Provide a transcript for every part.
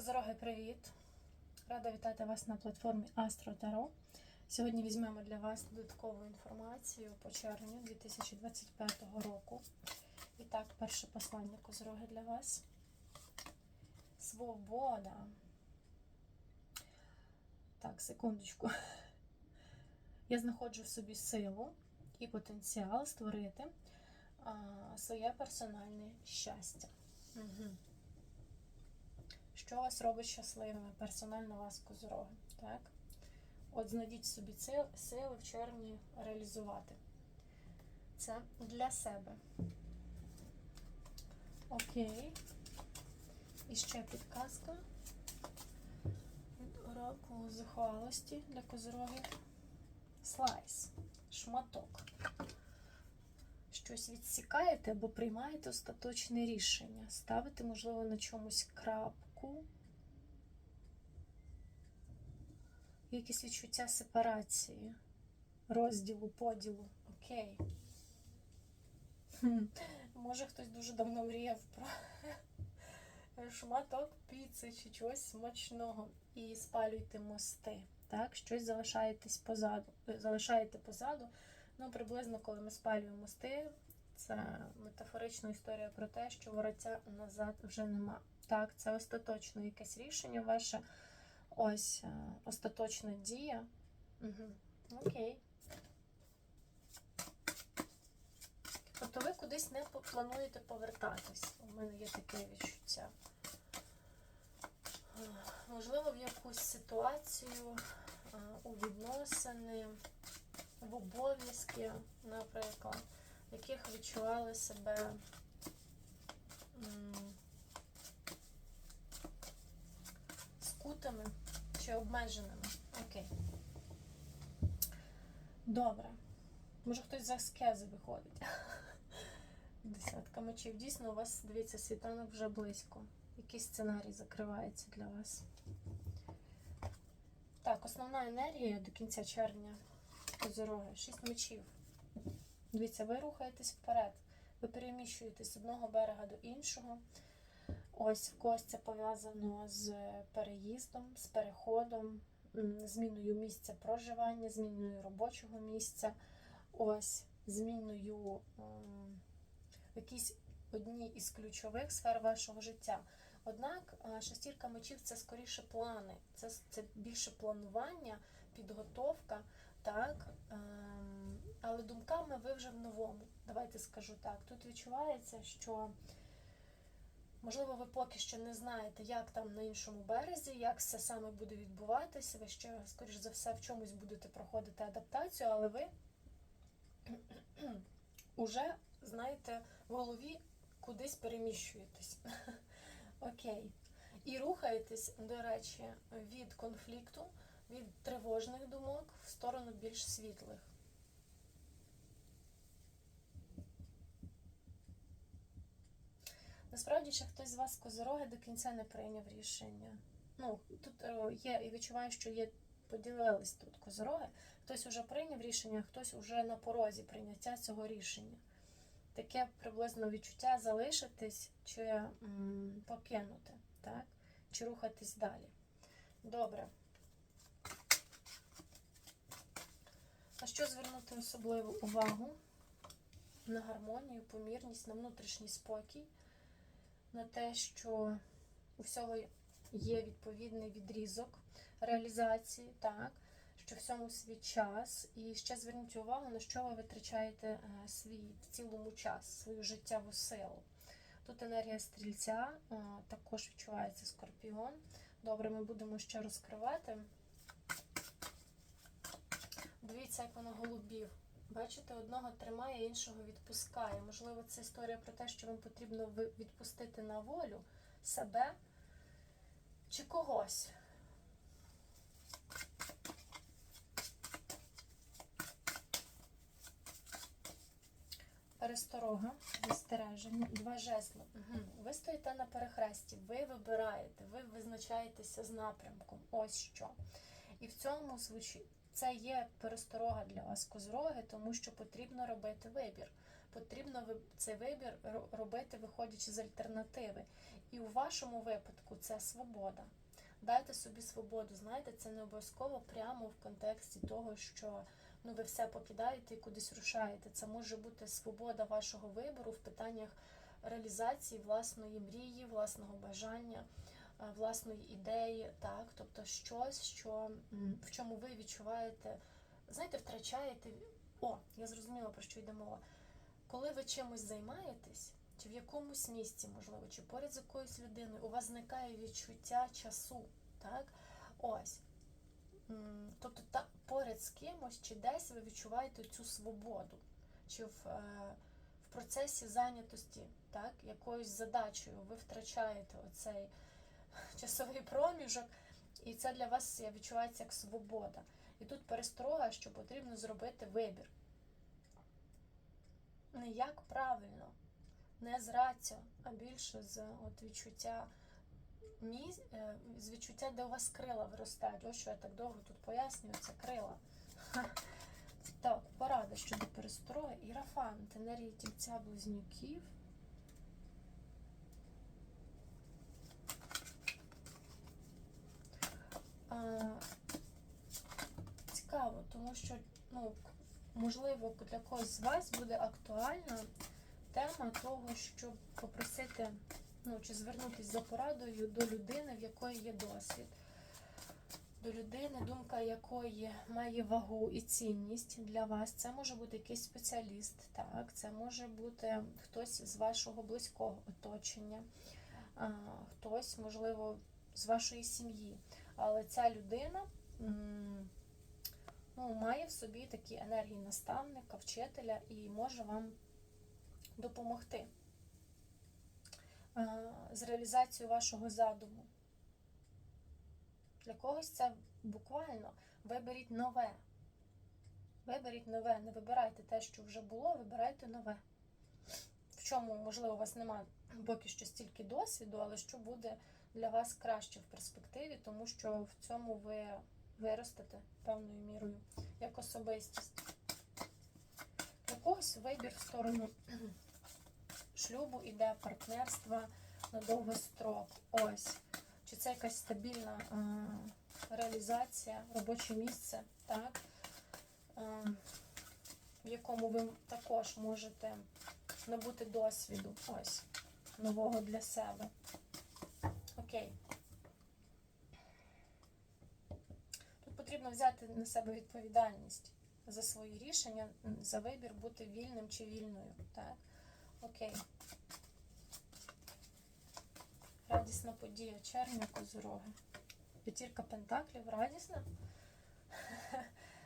Козороги, привіт! Рада вітати вас на платформі Astro Tarot. Сьогодні візьмемо для вас додаткову інформацію по червню 2025 року. І так, перше послання Козороги для вас. Свобода. Так, секундочку. Я знаходжу в собі силу і потенціал створити а, своє персональне щастя. Угу. Що вас робить щасливими? Персонально вас козороги. Так? От знайдіть собі сил- сили в червні реалізувати. Це для себе. Окей. І ще підказка від оракулу зухвалості для козорогів. Слайс. Шматок. Щось відсікаєте або приймаєте остаточне рішення. Ставите, можливо, на чомусь крапку. Якісь відчуття сепарації, розділу, поділу. Окей. Може, хтось дуже давно мріяв про шматок піци чи чогось смачного. І спалюйте мости. Так, щось залишаєтесь позаду, е, залишаєте позаду. Ну, приблизно, коли ми спалюємо мости, це метафорична історія про те, що вороття назад вже нема. Так, це остаточне якесь рішення ваше. Ось е, остаточна дія. Угу. Окей. Тобто ви кудись не плануєте повертатись. У мене є таке відчуття. Е, Можливо, в якусь ситуацію, е, у відносини, в обов'язки, наприклад, в яких відчували себе м, скутими чи обмеженими. Окей. Добре. Може хтось з аскези виходить. Десятка мечів. Дійсно, у вас, дивіться, світанок вже близько. Який сценарій закривається для вас? Так, основна енергія до кінця червня козороги. Шість мечів. Дивіться, ви рухаєтесь вперед. Ви переміщуєтесь з одного берега до іншого. Ось в когось це пов'язано з переїздом, з переходом, зміною місця проживання, зміною робочого місця, ось зміною в якійсь одній із ключових сфер вашого життя. Однак шестірка мечів це скоріше плани, це, це більше планування, підготовка, так. ем, Але думками ви вже в новому. Давайте скажу так. Тут відчувається, що Можливо, ви поки що не знаєте, як там на іншому березі, як все саме буде відбуватися. Ви ще, скоріш за все, в чомусь будете проходити адаптацію, але ви уже знаєте в голові кудись переміщуєтесь. Окей. І рухаєтесь, до речі, від конфлікту, від тривожних думок в сторону більш світлих. Насправді ще хтось з вас козороги до кінця не прийняв рішення. Ну, тут е, є, і відчуваю, що є, поділились тут козороги. Хтось вже прийняв рішення, а хтось вже на порозі прийняття цього рішення. Таке приблизно відчуття залишитись чи м, покинути, так? Чи рухатись далі. Добре. На що звернути особливу увагу? На гармонію, помірність, на внутрішній спокій на те, що у всього є відповідний відрізок реалізації, так, що всьому свій час. І ще зверніть увагу, на що ви витрачаєте е, свій в цілому час, свою життєву силу. Тут енергія стрільця, е, також відчувається скорпіон. Добре, ми будемо ще розкривати. Дивіться, як воно голубів. Бачите, одного тримає, іншого відпускає. Можливо, це історія про те, що вам потрібно відпустити на волю себе чи когось. Пересторога, застереження, два жезли. Угу. Ви стоїте на перехресті, ви вибираєте, ви визначаєтеся з напрямком. Ось що. І в цьому звучить це є пересторога для вас козроги, тому що потрібно робити вибір. потрібно цей вибір робити, виходячи з альтернативи. І у вашому випадку це свобода. Дайте собі свободу. Знаєте, це не обов'язково прямо в контексті того, що ну, ви все покидаєте і кудись рушаєте. Це може бути свобода вашого вибору в питаннях реалізації власної мрії, власного бажання, власної ідеї, так, тобто щось, що в чому ви відчуваєте, знаєте, втрачаєте. О, я зрозуміла про що йде мова. Коли ви чимось займаєтесь, чи в якомусь місці, можливо, чи поряд з якоюсь людиною, у вас зникає відчуття часу, так? Ось. Тобто та, поряд з кимось чи десь ви відчуваєте цю свободу, чи в, е, в процесі зайнятості, так, якоюсь задачею ви втрачаєте оцей часовий проміжок, і це для вас відчувається як свобода. І тут пересторога, що потрібно зробити вибір. Не як правильно, не з раціо, а більше з от відчуття міс... е, з відчуття, де у вас крила виростають. Ось що я так довго тут пояснюю, це крила. Так, порада щодо перестороги. Ірафант, енергії тільця близнюків. Цікаво, тому що, ну, можливо, для когось з вас буде актуальна тема того, щоб попросити, ну, чи звернутися за порадою до людини, в якої є досвід. До людини, думка якої має вагу і цінність для вас. Це може бути якийсь спеціаліст, так, це може бути хтось з вашого близького оточення, хтось, можливо, з вашої сім'ї. Але ця людина ну, має в собі такі енергії наставника, вчителя і може вам допомогти з реалізацією вашого задуму. Для когось це буквально виберіть нове. Виберіть нове, не вибирайте те, що вже було, вибирайте нове. В чому, можливо, у вас немає поки що стільки досвіду, але що буде для вас краще в перспективі, тому що в цьому ви виростете певною мірою як особистість. Для когось вибір в сторону шлюбу іде партнерства на довгий строк. Ось. Чи це якась стабільна реалізація, робоче місце, так? В якому ви також можете набути досвіду ось нового для себе. Окей. Тут потрібно взяти на себе відповідальність за свої рішення, за вибір бути вільним чи вільною. Так? Окей. Радісна подія червня козороги. П'ятірка пентаклів, радісна.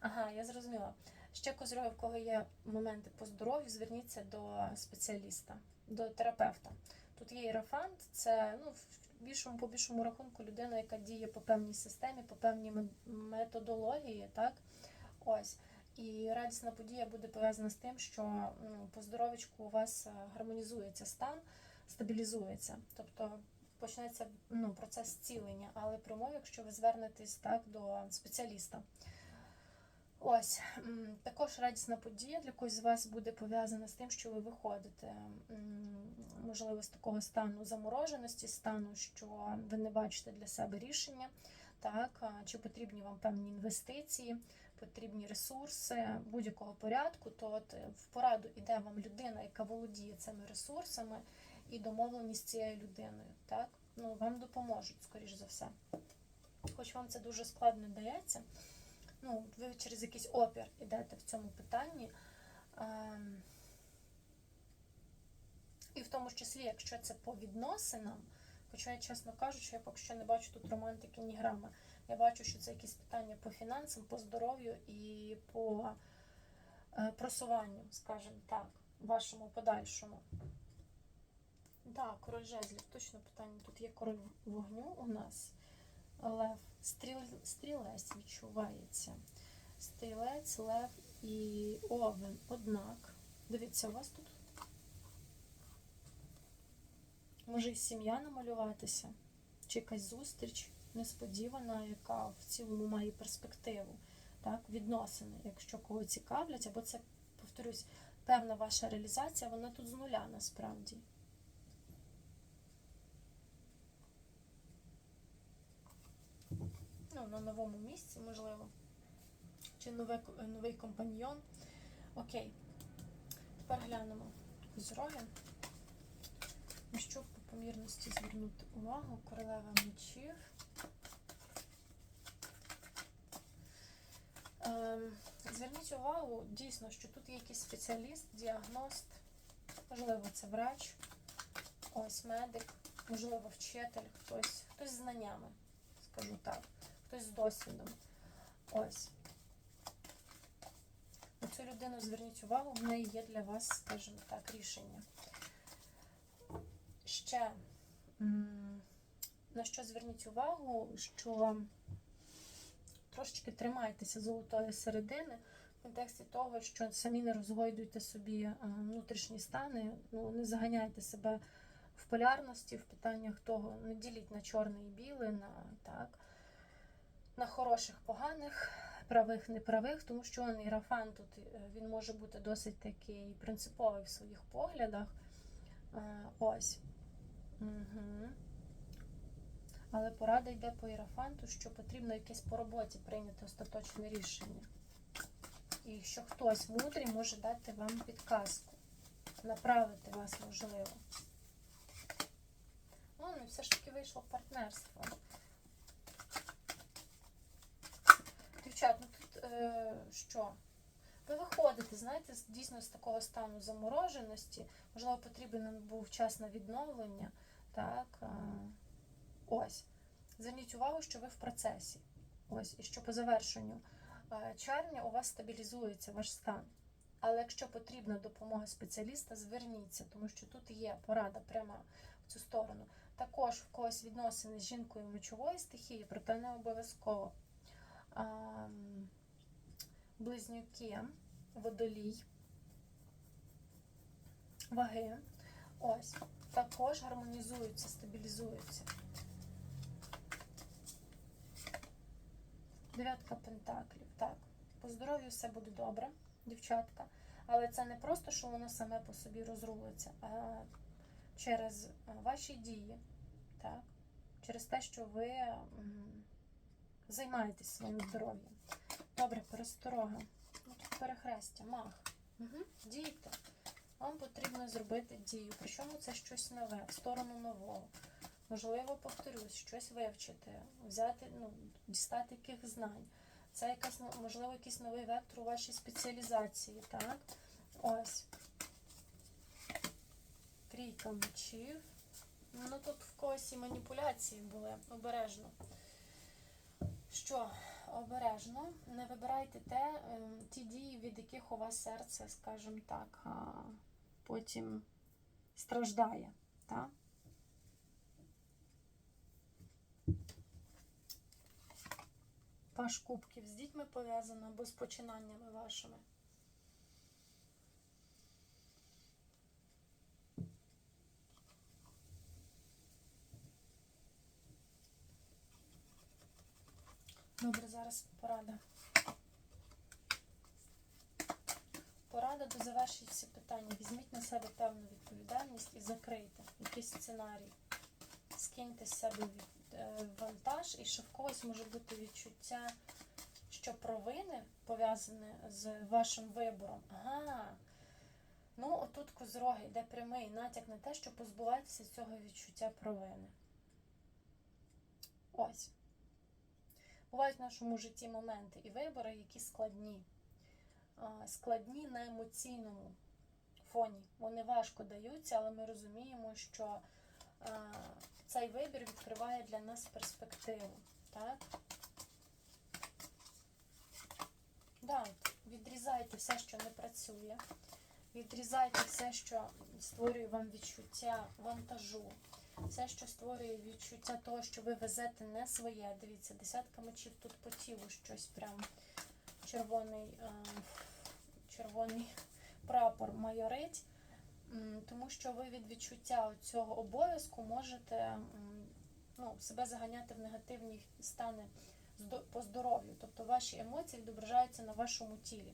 Ага, я зрозуміла. Ще козороги, в кого є моменти по здоров'ю, зверніться до спеціаліста, до терапевта. Тут є іерофант, це ну, більшому, по більшому рахунку людина, яка діє по певній системі, по певній методології, так? Ось. І радісна подія буде пов'язана з тим, що ну, по здоров'ячку у вас е, гармонізується стан, стабілізується. Тобто почнеться ну, процес зцілення, але при умові, якщо ви звернетесь так до спеціаліста. Ось також радісна подія для когось з вас буде пов'язана з тим, що ви виходите, можливо, з такого стану замороженості, стану, що ви не бачите для себе рішення, так, чи потрібні вам певні інвестиції, потрібні ресурси будь-якого порядку, то от е, в пораду іде вам людина, яка володіє цими ресурсами, і домовленість цією людиною. Так? Ну, вам допоможуть, скоріш за все. Хоч вам це дуже складно дається, ну, ви через якийсь опір йдете в цьому питанні. Ем, І в тому числі, якщо це по відносинам, хоча я, чесно кажучи, я поки що не бачу тут романтики ні грама. Я бачу, що це якісь питання по фінансам, по здоров'ю і по е, просуванню, скажімо так, вашому подальшому. Так, король жезлів, точно питання. Тут є король вогню у нас. Лев, стріл, стрілець відчувається. Стрілець, лев і овен. Однак, дивіться, у вас тут може і сім'я намалюватися, чи якась зустріч несподівана, яка в цілому має перспективу. Так, відносини, якщо кого цікавлять, або це, повторюсь, певна ваша реалізація, вона тут з нуля насправді. Ну, на новому місці, можливо. Чи нове, новий компаньйон. Окей. Тепер глянемо козороги. На що по помірності звернути увагу? Королева мечів. Ем, Зверніть увагу, дійсно, що тут є якийсь спеціаліст, діагност, можливо, це врач, ось медик, можливо, вчитель, хтось, хтось з знаннями, скажу так, хтось з досвідом. Ось. На цю людину зверніть увагу, в неї є для вас, скажімо так, рішення. Ще на що зверніть увагу, що трошечки тримайтеся золотої середини в контексті того, що самі не розгойдуйте собі е, внутрішні стани, ну не заганяйте себе в полярності, в питаннях того, не діліть на чорне і біле, на так, на хороших, поганих, правих, неправих, тому що он, ірафан тут е, він може бути досить такий принциповий в своїх поглядах. Е, Ось. Угу. Але порада йде по ірафанту, що потрібно якесь по роботі прийняти остаточне рішення. І що хтось мудрий може дати вам підказку, направити вас можливо. Ну, і все ж таки вийшло партнерство. Дівчат, ну тут е, що? Ви виходите, знаєте, дійсно з такого стану замороженості. Можливо, потрібен був час на відновлення. Так. е, Ось. Зверніть увагу, що ви в процесі. Ось, і що по завершенню е, червня у вас стабілізується ваш стан. Але якщо потрібна допомога спеціаліста, зверніться, тому що тут є порада прямо в цю сторону. Також в когось відносини з жінкою мечової стихії, проте не обов'язково. Ам, Близнюки, водолій, ваги. Ось. Також гармонізуються, стабілізуються. Дев'ятка пентаклів. Так, по здоров'ю все буде добре, дівчатка. Але це не просто, що воно саме по собі розрулиться, а через е, ваші дії, так, через те, що ви м, займаєтесь своїм здоров'ям. Добре, пересторога. Тут перехрестя, мах. Угу. Дійте. Вам потрібно зробити дію. Причому це щось нове, в сторону нового. Можливо, повторюсь, щось вивчити, взяти, ну, дістати яких знань. Це якась, ну, можливо, якийсь новий вектор у вашій спеціалізації, так? Ось. Трійка мечів. Ну тут в когось і маніпуляції були. Обережно. Що? Обережно. Не вибирайте те, ем, ті дії, від яких у вас серце, скажімо так, потім страждає. Так? Паш кубків з дітьми пов'язано або з починаннями вашими. Добре, зараз порада. Порада до завершить всі питання. Візьміть на себе певну відповідальність і закрийте якийсь сценарій. Скиньте з себе е, вантаж, і що в когось може бути відчуття, що провини пов'язані з вашим вибором. Ага. Ну, отут козроги йде прямий натяк на те, що позбувайтеся цього відчуття провини. Ось. Бувають в нашому житті моменти і вибори, які складні. Складні на емоційному фоні. Вони важко даються, але ми розуміємо, що цей вибір відкриває для нас перспективу. Так? Да, відрізайте все, що не працює. Відрізайте все, що створює вам відчуття вантажу. Все, що створює відчуття того, що ви везете не своє. Дивіться, десятка мечів тут по тілу щось прям червоний, е, червоний прапор майорить. Тому що ви від відчуття цього обов'язку можете ну, себе заганяти в негативні стани по здоров'ю. Тобто ваші емоції відображаються на вашому тілі.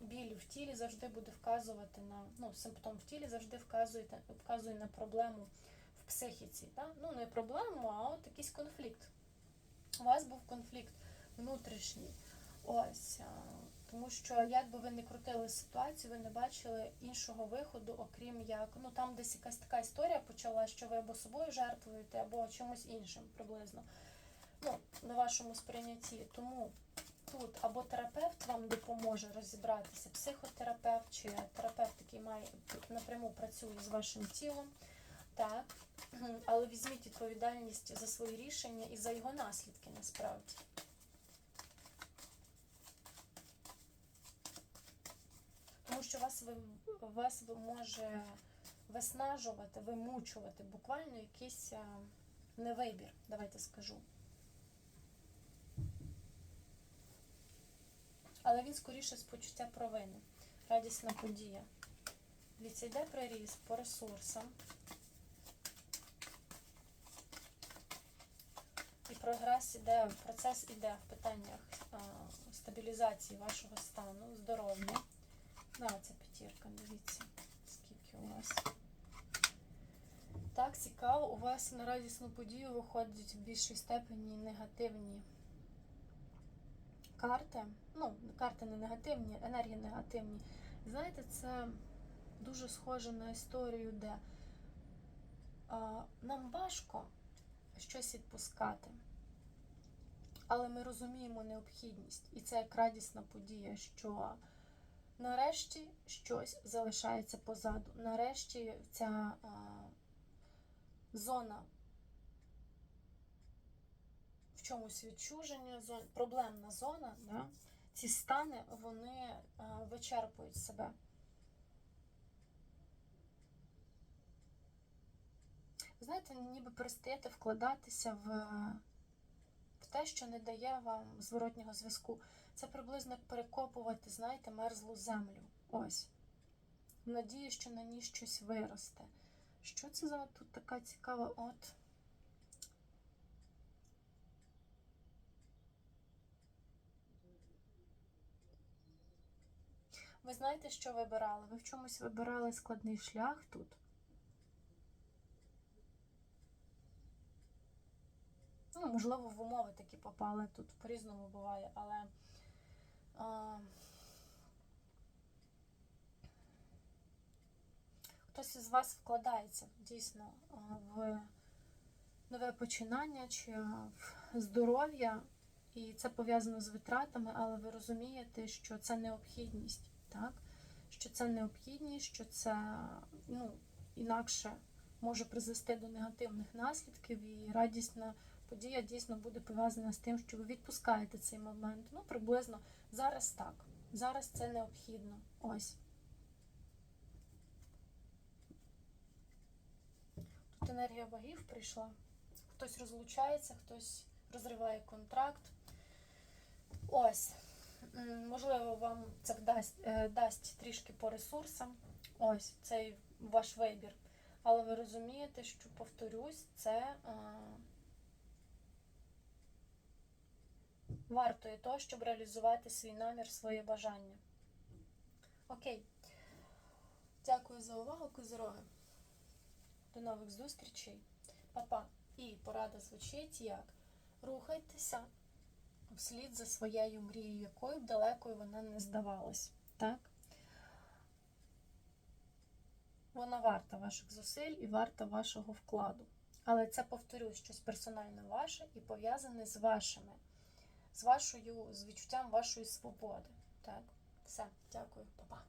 біль в тілі завжди буде вказувати на ну, симптом в тілі завжди вказує, вказує на проблему психіці. Так? Ну, не проблему, а от якийсь конфлікт. У вас був конфлікт внутрішній. Ось. Тому що як би ви не крутили ситуацію, ви не бачили іншого виходу, окрім як ну там десь якась така історія почала, що ви або собою жертвуєте, або чимось іншим приблизно. Ну, на вашому сприйнятті. Тому тут або терапевт вам допоможе розібратися, психотерапевт чи терапевт, який має напряму працює з вашим тілом. Так. Але візьміть відповідальність за свої рішення і за його наслідки насправді. Тому що вас, вас може виснажувати, вимучувати буквально якийсь невибір, давайте скажу. Але він скоріше з почуття провини. Радісна подія. Дивіться, йде по ресурсам. Прогрес іде, процес іде в питаннях стабілізації вашого стану, здоров'я. Да, це п'ятірка, дивіться, скільки у вас. Так, цікаво, у вас на радісну подію виходять в більшій степені негативні карти. Ну, карти не негативні, енергії негативні. Знаєте, це дуже схоже на історію, де а, нам важко щось відпускати. Але ми розуміємо необхідність. І це як радісна подія, що нарешті щось залишається позаду. Нарешті ця а, зона в чомусь відчуження, проблемна зона, да? ці стани вони а, вичерпують себе. Знаєте, ніби перестаєте вкладатися в те, що не дає вам зворотнього зв'язку. Це приблизно перекопувати, знаєте, мерзлу землю. Ось. В надії, що на ній щось виросте. Що це за тут така цікава от. Ви знаєте, що вибирали? Ви в чомусь вибирали складний шлях тут. Ну, можливо, в умови такі попали тут по-різному буває, але а, хтось із вас вкладається дійсно в нове починання чи в здоров'я, і це пов'язано з витратами, але ви розумієте, що це необхідність, так? Що це необхідність, що це ну, інакше може призвести до негативних наслідків і радісна подія дійсно буде пов'язана з тим, що ви відпускаєте цей момент. Ну, приблизно зараз так. Зараз це необхідно. Ось. Тут енергія богів прийшла. Хтось розлучається, хтось розриває контракт. Ось. Можливо, вам це вдасть, е, дасть трішки по ресурсам. Ось цей ваш вибір. Але ви розумієте, що повторюсь, це. Вартує того, щоб реалізувати свій намір, своє бажання. Окей. Дякую за увагу, козороги. До нових зустрічей. Па-па. І порада звучить як рухайтеся вслід за своєю мрією, якою б далекою вона не здавалась. Так? Вона варта ваших зусиль і варта вашого вкладу. Але це, повторюсь, щось персонально ваше і пов'язане з вашими з вашою, з відчуттям вашої свободи. Так, все, дякую, па-па.